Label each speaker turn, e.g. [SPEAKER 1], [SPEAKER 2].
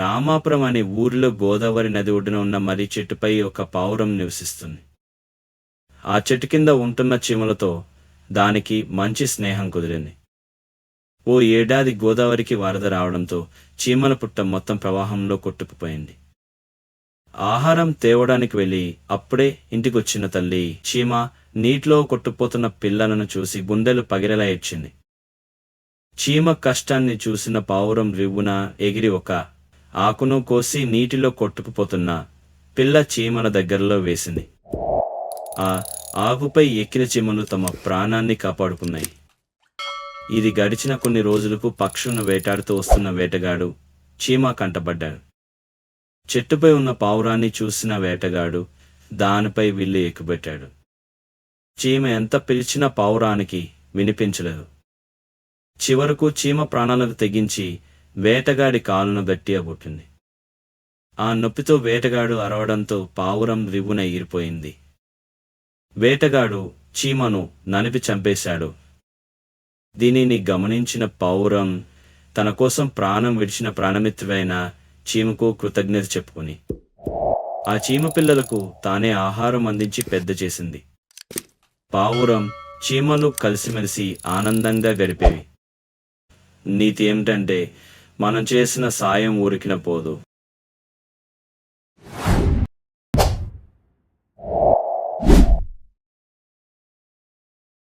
[SPEAKER 1] రామాపురం అనే ఊరిలో గోదావరి నది ఒడ్డున ఉన్న మర్రి చెట్టుపై ఒక పావురం నివసిస్తుంది. ఆ చెట్టు కింద ఉంటున్న చీమలతో దానికి మంచి స్నేహం కుదిరింది. ఓ ఏడాది గోదావరికి వరద రావడంతో చీమల పుట్ట మొత్తం ప్రవాహంలో కొట్టుకుపోయింది. ఆహారం తేవడానికి వెళ్ళి అప్పుడే ఇంటికొచ్చిన తల్లి చీమ నీటిలో కొట్టుపోతున్న పిల్లలను చూసి గుండెలు పగిలేలా ఏడ్చింది. చీమ కష్టాన్ని చూసిన పావురం రివ్వున ఎగిరి ఒక ఆకును కోసి నీటిలో కొట్టుకుపోతున్న పిల్ల చీమల దగ్గరలో వేసింది. ఆ ఆకుపై ఎక్కిన చీమలు తమ ప్రాణాన్ని కాపాడుకున్నాయి. ఇది గడిచిన కొన్ని రోజులకు పక్షులను వేటాడుతూ వస్తున్న వేటగాడు చీమ కంటపడ్డాడు చెట్టుపై ఉన్న పావురాన్ని చూసిన వేటగాడు దానిపై విల్లు ఎక్కుపెట్టాడు. చీమ ఎంత పిలిచినా పావురానికి వినిపించలేదు. చివరకు చీమ ప్రాణాలకు తెగించి వేటగాడి కాలును గట్టిగా అబుట్టింది ఆ నొప్పితో వేటగాడు అరవడంతో పావురం రివ్వున ఈరిపోయింది. వేటగాడు చీమను నలిపి చంపేశాడు. దీనిని గమనించిన పావురం తన కోసం ప్రాణం విడిచిన ప్రాణమిత్రుడైన చీమకు కృతజ్ఞత చెప్పుకుని ఆ చీమ పిల్లలకు తానే ఆహారం అందించి పెద్ద చేసింది. పావురం చీమలు కలిసిమెలిసి ఆనందంగా గడిపేవి. నీతి ఏమిటంటే మనం చేసిన సాయం ఊరికిన పోదు.